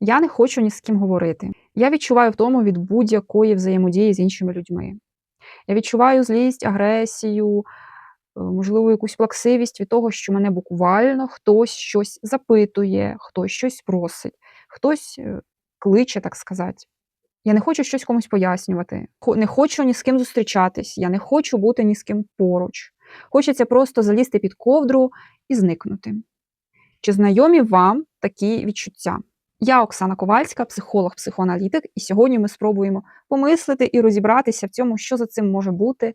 Я не хочу ні з ким говорити. Я відчуваю втому від будь-якої взаємодії з іншими людьми. Я відчуваю злість, агресію, е, можливо, якусь плаксивість від того, що мене буквально хтось щось запитує, хтось щось просить, хтось е, кличе, так сказати. Я не хочу щось комусь пояснювати, не хочу ні з ким зустрічатись, я не хочу бути ні з ким поруч. Хочеться просто залізти під ковдру і зникнути. Чи знайомі вам такі відчуття? Я Оксана Ковальська, психолог, психоаналітик, і сьогодні ми спробуємо помислити і розібратися в цьому, що за цим може бути е,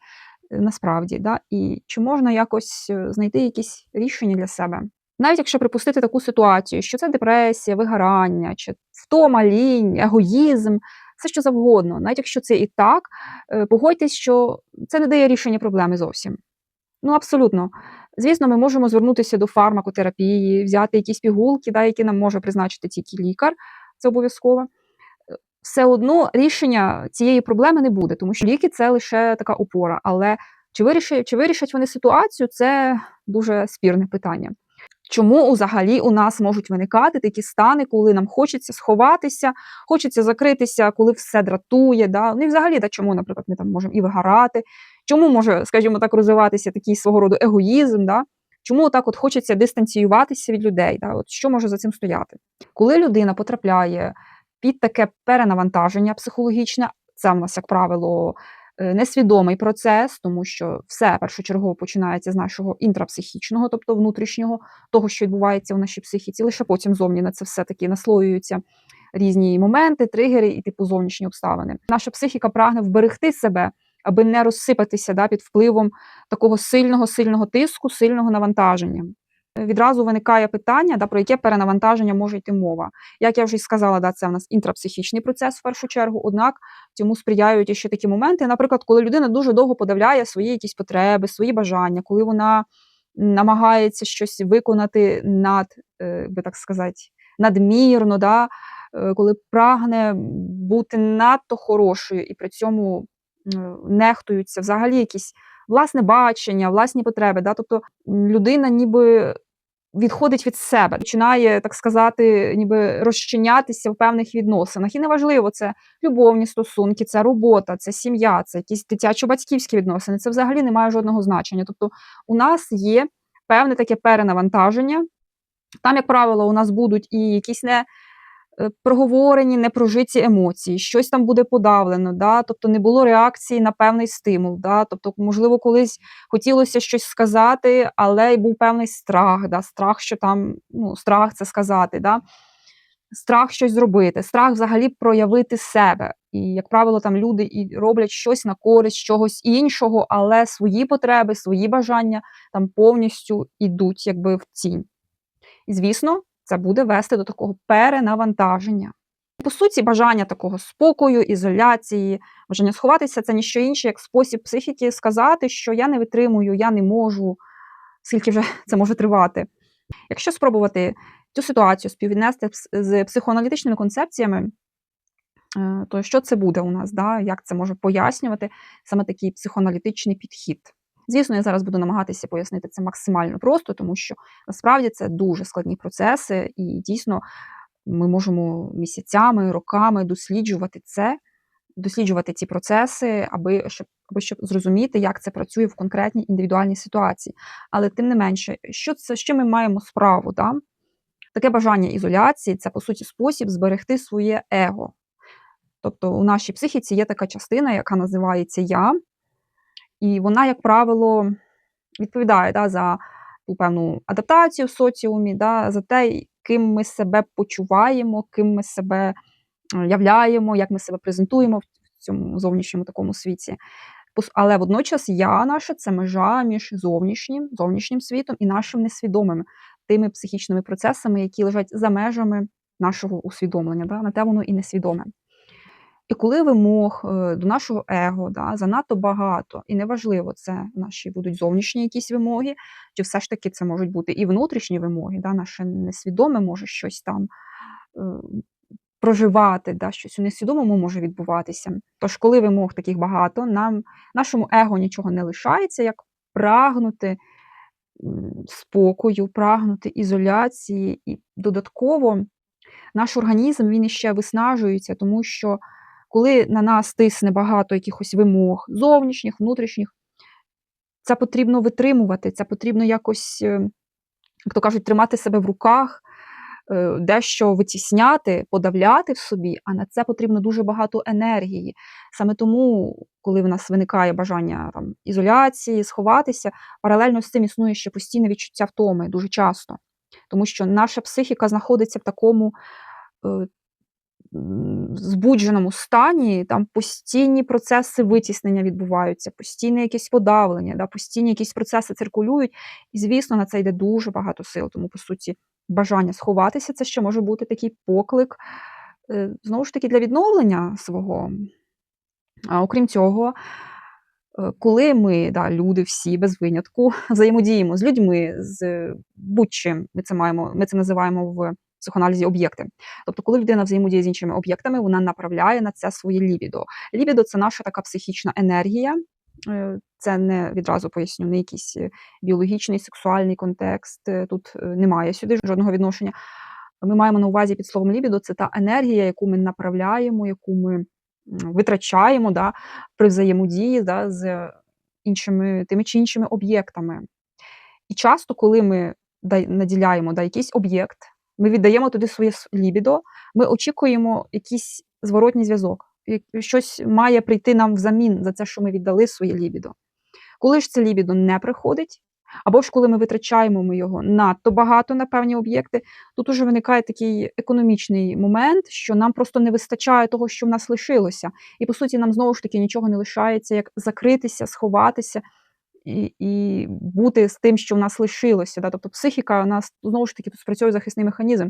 насправді, да? і чи можна якось е, знайти якісь рішення для себе. Навіть якщо припустити таку ситуацію, що це депресія, вигорання, чи втома, лінь, егоїзм, все що завгодно, навіть якщо це і так, е, погодьтесь, що це не дає рішення проблеми зовсім. Ну, абсолютно. Звісно, ми можемо звернутися до фармакотерапії, взяти якісь пігулки, да, які нам може призначити тільки лікар, це обов'язково. Все одно рішення цієї проблеми не буде, тому що ліки це лише така опора. Але чи вирішать, чи вирішать вони ситуацію, це дуже спірне питання. Чому взагалі у нас можуть виникати такі стани, коли нам хочеться сховатися, хочеться закритися, коли все дратує? Да? Ну і взагалі, да, чому, наприклад, ми там можемо і вигорати, Чому може, скажімо так, розвиватися такий свого роду егоїзм? Да? Чому так от хочеться дистанціюватися від людей? Да? От Що може за цим стояти? Коли людина потрапляє під таке перенавантаження психологічне, це в нас, як правило, е, несвідомий процес, тому що все першочергово починається з нашого інтрапсихічного, тобто внутрішнього, того, що відбувається в нашій психіці, лише потім зовні на це все таки наслоюються різні моменти, тригери і типу зовнішні обставини. Наша психіка прагне вберегти себе аби не розсипатися да, під впливом такого сильного, сильного тиску, сильного навантаження. Відразу виникає питання, да, про яке перенавантаження може йти мова. Як я вже й сказала, да, це в нас інтрапсихічний процес в першу чергу, однак цьому сприяють ще такі моменти, наприклад, коли людина дуже довго подавляє свої якісь потреби, свої бажання, коли вона намагається щось виконати над, е, би так сказати, надмірно, да, е, коли прагне бути надто хорошою і при цьому нехтуються взагалі якісь власне бачення, власні потреби. Да? Тобто людина ніби відходить від себе, починає, так сказати, ніби розчинятися в певних відносинах. І неважливо, це любовні стосунки, це робота, це сім'я, це якісь дитячо-батьківські відносини. Це взагалі не має жодного значення. Тобто, у нас є певне таке перенавантаження. Там, як правило, у нас будуть і якісь не проговорені, непрожиті емоції, щось там буде подавлено, да? тобто не було реакції на певний стимул. Да? Тобто, можливо, колись хотілося щось сказати, але й був певний страх, да? страх, що там ну, страх це сказати, да? страх щось зробити, страх взагалі проявити себе. І, як правило, там люди і роблять щось на користь чогось іншого, але свої потреби, свої бажання там повністю йдуть якби в тінь. І, звісно, це буде вести до такого перенавантаження. По суті, бажання такого спокою, ізоляції, бажання сховатися це ніщо інше, як спосіб психіки сказати, що я не витримую, я не можу, скільки вже це може тривати. Якщо спробувати цю ситуацію співвіднести з психоаналітичними концепціями, е, то що це буде у нас? Да? Як це може пояснювати саме такий психоаналітичний підхід? Звісно, я зараз буду намагатися пояснити це максимально просто, тому що насправді це дуже складні процеси, і дійсно ми можемо місяцями, роками досліджувати це, досліджувати ці процеси, аби щоб, аби щоб зрозуміти, як це працює в конкретній індивідуальній ситуації. Але тим не менше, що це, чим ми маємо справу? Да? Таке бажання ізоляції це, по суті, спосіб зберегти своє его. Тобто у нашій психіці є така частина, яка називається я, і вона, як правило, відповідає да, за ту певну адаптацію в соціумі, да, за те, ким ми себе почуваємо, ким ми себе е, являємо, як ми себе презентуємо в цьому зовнішньому такому світі. Але водночас я наша це межа між зовнішнім, зовнішнім світом і нашим несвідомим, тими психічними процесами, які лежать за межами нашого усвідомлення. Да? На те воно і несвідоме. І коли вимог е, до нашого его да, занадто багато, і неважливо, це наші будуть зовнішні якісь вимоги, чи все ж таки це можуть бути і внутрішні вимоги, да, наше несвідоме може щось там е, проживати, да, щось у несвідомому може відбуватися. Тож, коли вимог таких багато, нам нашому его нічого не лишається, як прагнути спокою, прагнути ізоляції і додатково Наш організм він іще виснажується, тому що коли на нас тисне багато якихось вимог, зовнішніх, внутрішніх, це потрібно витримувати, це потрібно якось, е, як то кажуть, тримати себе в руках, е, дещо витісняти, подавляти в собі, а на це потрібно дуже багато енергії. Саме тому, коли в нас виникає бажання там, ізоляції, сховатися, паралельно з цим існує ще постійне відчуття втоми дуже часто. Тому що наша психіка знаходиться в такому е, збудженому стані, там постійні процеси витіснення відбуваються, постійне якесь подавлення, да, постійні якісь процеси циркулюють. І, звісно, на це йде дуже багато сил. Тому, по суті, бажання сховатися це ще може бути такий поклик, е, знову ж таки, для відновлення свого. А окрім цього, е, коли ми, да, люди всі без винятку, взаємодіємо з людьми, з будь-чим, ми це маємо, ми це називаємо в психоаналізі об'єкти. Тобто, коли людина взаємодіє з іншими об'єктами, вона направляє на це своє лібідо. Лібідо це наша така психічна енергія. Е, це не відразу поясню, не якийсь е, біологічний, сексуальний контекст. Е, тут немає сюди жодного відношення. Ми маємо на увазі під словом лібідо це та енергія, яку ми направляємо, яку ми витрачаємо да, при взаємодії да, з іншими тими чи іншими об'єктами. І часто, коли ми наділяємо да, якийсь об'єкт, ми віддаємо туди своє лібідо, ми очікуємо якийсь зворотній зв'язок. Щось має прийти нам взамін за це, що ми віддали своє лібідо. Коли ж це лібідо не приходить, або ж коли ми витрачаємо ми його надто багато на певні об'єкти, тут уже виникає такий економічний момент, що нам просто не вистачає того, що в нас лишилося. І по суті, нам знову ж таки нічого не лишається, як закритися, сховатися і і бути з тим, що в нас лишилося. Да? Тобто психіка у нас знову ж таки тут спрацьовує захисний механізм.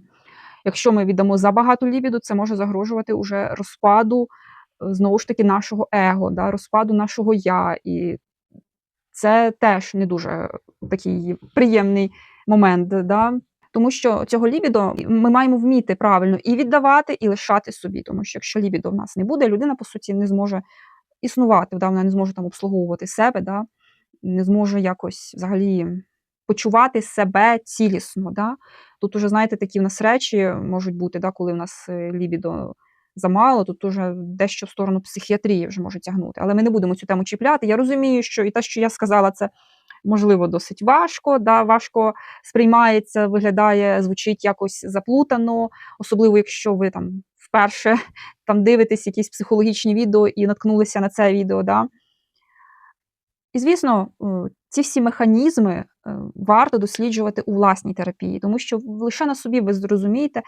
Якщо ми віддамо забагато лібіду, це може загрожувати уже розпаду е, знову ж таки нашого его, да? розпаду нашого я. І це теж не дуже такий приємний момент. Да? Тому що цього лібідо ми маємо вміти правильно і віддавати, і лишати собі. Тому що якщо лібідо в нас не буде, людина, по суті, не зможе існувати, да? вона не зможе там обслуговувати себе. Да? Не зможу якось взагалі почувати себе цілісно. Да? Тут уже, знаєте, такі в нас речі можуть бути, да, коли в нас е, лібідо замало, тут уже дещо в сторону психіатрії вже може тягнути. Але ми не будемо цю тему чіпляти. Я розумію, що і те, що я сказала, це. Можливо, досить важко, да, важко сприймається, виглядає, звучить якось заплутано, особливо, якщо ви там вперше там дивитесь якісь психологічні відео і наткнулися на це відео. Да. І, звісно, е, ці всі механізми е, варто досліджувати у власній терапії, тому що лише на собі ви зрозумієте,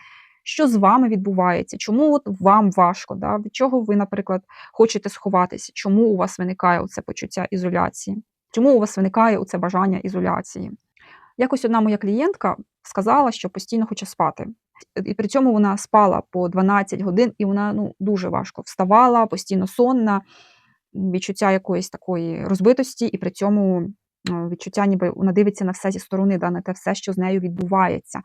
що з вами відбувається, чому от вам важко, да? від чого ви, наприклад, хочете сховатися, чому у вас виникає це почуття ізоляції, чому у вас виникає це бажання ізоляції. Якось одна моя клієнтка сказала, що постійно хоче спати. І при цьому вона спала по 12 годин, і вона ну, дуже важко вставала, постійно сонна відчуття якоїсь такої розбитості, і при цьому відчуття, ніби вона дивиться на все зі сторони, да, на те все, що з нею відбувається.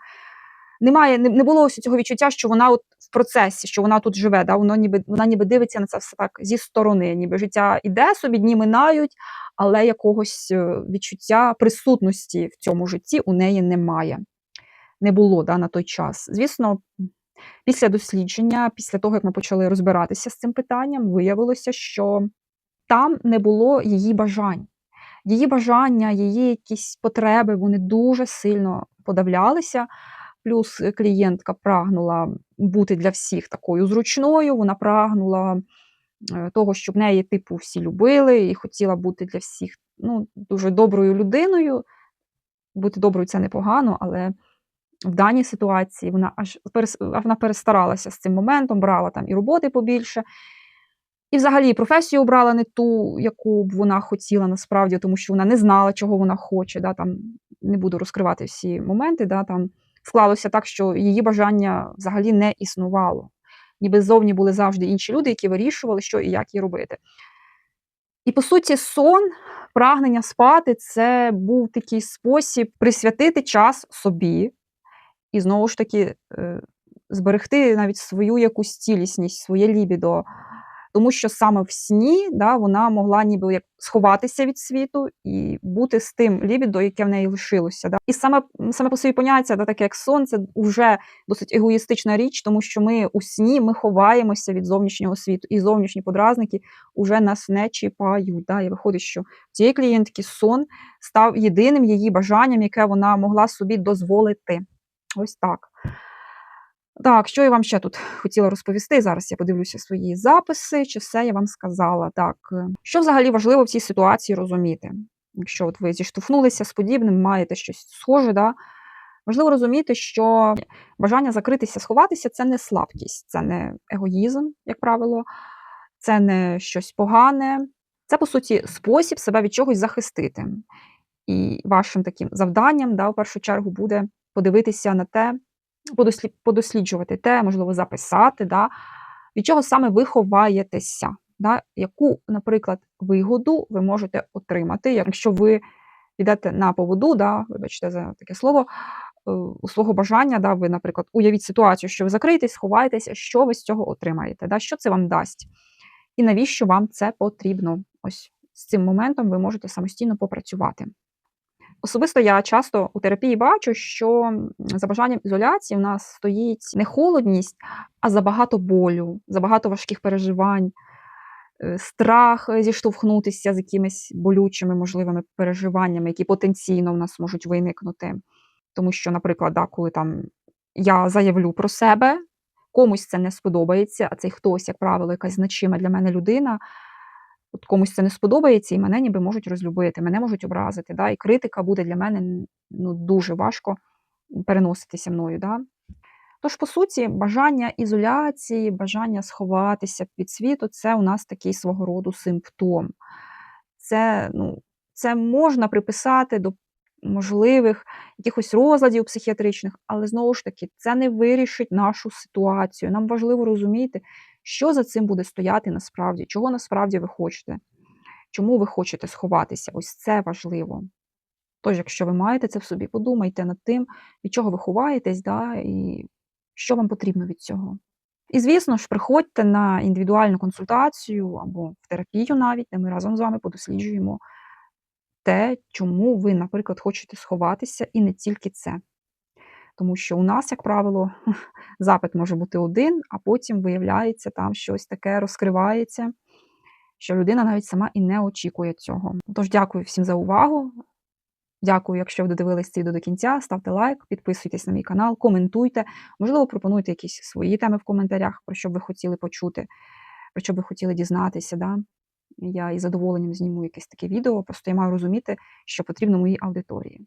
Немає, не, не було ось цього відчуття, що вона от в процесі, що вона тут живе, да, воно ніби, вона ніби дивиться на це все так зі сторони, ніби життя іде собі, дні минають, але якогось е, відчуття присутності в цьому житті у неї немає. Не було да, на той час. Звісно, після дослідження, після того, як ми почали розбиратися з цим питанням, виявилося, що там не було її бажань. Її бажання, її якісь потреби, вони дуже сильно подавлялися. Плюс клієнтка прагнула бути для всіх такою зручною, вона прагнула е, того, щоб неї, типу, всі любили, і хотіла бути для всіх ну, дуже доброю людиною. Бути доброю це непогано, але в даній ситуації вона аж перестаралася з цим моментом, брала там і роботи побільше, і, взагалі, професію обрала не ту, яку б вона хотіла насправді, тому що вона не знала, чого вона хоче. Да, там Не буду розкривати всі моменти. Да, там Склалося так, що її бажання взагалі не існувало. Ніби ззовні були завжди інші люди, які вирішували, що і як їй робити. І, по суті, сон, прагнення спати це був такий спосіб присвятити час собі і знову ж таки е, зберегти навіть свою якусь цілісність, своє лібідо. Тому що саме в сні да, вона могла ніби як сховатися від світу і бути з тим лібідо, яке в неї лишилося. Да. І саме, саме по собі поняття, да, таке як сон, це вже досить егоїстична річ, тому що ми у сні ми ховаємося від зовнішнього світу, і зовнішні подразники вже нас не чіпають. Да. І виходить, що в цієї клієнтки сон став єдиним її бажанням, яке вона могла собі дозволити. Ось так. Так, що я вам ще тут хотіла розповісти? Зараз я подивлюся свої записи, чи все я вам сказала. Так, е, що взагалі важливо в цій ситуації розуміти? Якщо от ви зіштовхнулися з подібним, маєте щось схоже, да? важливо розуміти, що бажання закритися, сховатися це не слабкість, це не егоїзм, як правило, це не щось погане, це, по суті, спосіб себе від чогось захистити. І вашим таким завданням, да, в першу чергу, буде подивитися на те, подосліджувати те, можливо, записати, да, від чого саме ви ховаєтеся, да, яку, наприклад, вигоду ви можете отримати, якщо ви підете на поводу, да, вибачте за таке слово, е, у свого бажання, да, ви, наприклад, уявіть ситуацію, що ви закриєтесь, ховаєтеся, що ви з цього отримаєте, да, що це вам дасть, і навіщо вам це потрібно. Ось з цим моментом ви можете самостійно попрацювати. Особисто я часто у терапії бачу, що за бажанням ізоляції у нас стоїть не холодність, а забагато болю, забагато важких переживань, е, страх зіштовхнутися з якимись болючими можливими переживаннями, які потенційно в нас можуть виникнути. Тому що, наприклад, да, коли там я заявлю про себе, комусь це не сподобається, а цей хтось, як правило, якась значима для мене людина от комусь це не сподобається, і мене ніби можуть розлюбити, мене можуть образити. Да? І критика буде для мене ну, дуже важко переноситися мною. Да? Тож, по суті, бажання ізоляції, бажання сховатися від світу це у нас такий свого роду симптом. Це, ну, Це можна приписати до можливих якихось розладів психіатричних, але знову ж таки, це не вирішить нашу ситуацію. Нам важливо розуміти, що за цим буде стояти насправді, чого насправді ви хочете, чому ви хочете сховатися? Ось це важливо. Тож, якщо ви маєте це в собі, подумайте над тим, від чого ви ховаєтесь, да, і що вам потрібно від цього. І, звісно ж, приходьте на індивідуальну консультацію або в терапію навіть, де ми разом з вами подосліджуємо те, чому ви, наприклад, хочете сховатися, і не тільки це. Тому що у нас, як правило, запит може бути один, а потім виявляється, там щось таке розкривається, що людина навіть сама і не очікує цього. Тож, дякую всім за увагу. Дякую, якщо ви додивились це відео до кінця. Ставте лайк, підписуйтесь на мій канал, коментуйте. Можливо, пропонуйте якісь свої теми в коментарях, про що б ви хотіли почути, про що б ви хотіли дізнатися. Да? Я із задоволенням зніму якесь таке відео, просто я маю розуміти, що потрібно моїй аудиторії.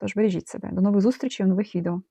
Тож бережіть себе. До нових зустрічей у нових відео.